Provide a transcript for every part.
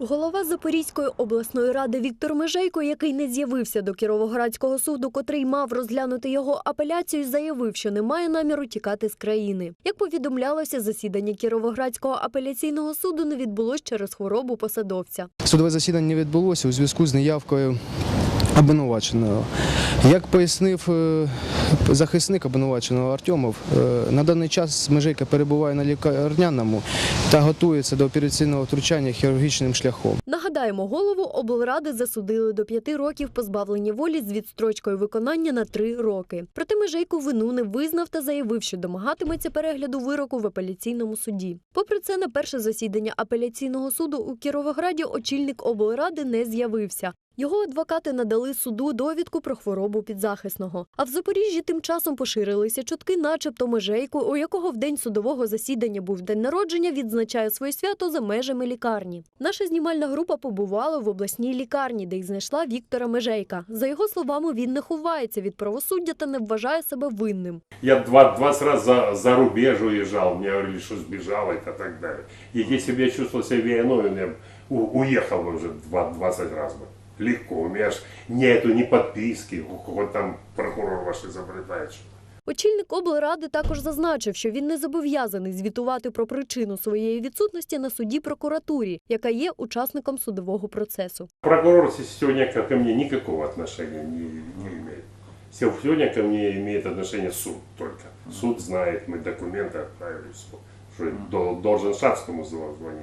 Голова Запорізької обласної ради Віктор Межейко, який не з'явився до Кіровоградського суду, котрий мав розглянути його апеляцію, заявив, що не має наміру тікати з країни. Як повідомлялося, засідання Кіровоградського апеляційного суду не відбулось через хворобу посадовця. Судове засідання не відбулося у зв'язку з неявкою обвинуваченого. Як пояснив е, захисник обвинуваченого Артемов, е, на даний час Межейка перебуває на лікарняному та готується до операційного втручання хірургічним шляхом. Нагадаємо, голову облради засудили до п'яти років позбавлення волі з відстрочкою виконання на три роки. Проте Межейко вину не визнав та заявив, що домагатиметься перегляду вироку в апеляційному суді. Попри це, на перше засідання апеляційного суду у Кіровограді очільник облради не з'явився. Його адвокати надали суду довідку про хворобу підзахисного. А в Запоріжжі тим часом поширилися чутки, начебто Межейко, у якого в день судового засідання був день народження, відзначає своє свято за межами лікарні. Наша знімальна група побувала в обласній лікарні, де й знайшла Віктора Межейка. За його словами, він не ховається від правосуддя та не вважає себе винним. Я два, 20 раз за, за рубеж уезжал, мне говорили, что сбежал и так далее. И если бы я чувствовал себя виновным, я б у- уехал бы уже два- 20 раз бы. Легко, у меня ж нету ни подписки, у кого там прокурор ваш изобретает. что. Очільник облради також зазначив, що він не зобов'язаний звітувати про причину своєї відсутності на суді прокуратурі, яка є учасником судового процесу. Прокурор с- сегодня ко мне никакого отношения не, не. Се- Сегодня ко мне имеет отношение суд только. Суд знает, мы документы отправили, в суд, дол- должен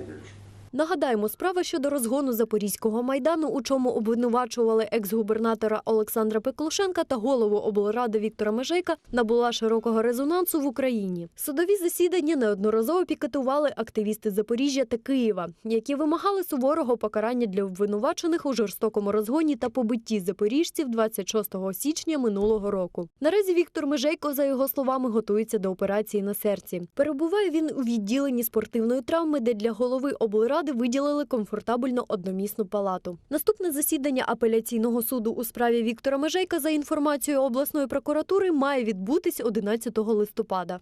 или что. Нагадаємо, справа щодо розгону Запорізького майдану, у чому обвинувачували екс-губернатора Олександра Пеклушенка та голову облради Віктора Межейка, набула широкого резонансу в Україні. Судові засідання неодноразово пікетували активісти Запоріжжя та Києва, які вимагали суворого покарання для обвинувачених у жорстокому розгоні та побитті запоріжців 26 січня минулого року. Наразі Віктор Межейко, за його словами, готується до операції на серці. Перебуває він у відділенні спортивної травми, де для голови облради виділили комфортабельну одномісну палату. Наступне засідання апеляційного суду у справі Віктора Межейка за інформацією обласної прокуратури має відбутись 11 листопада.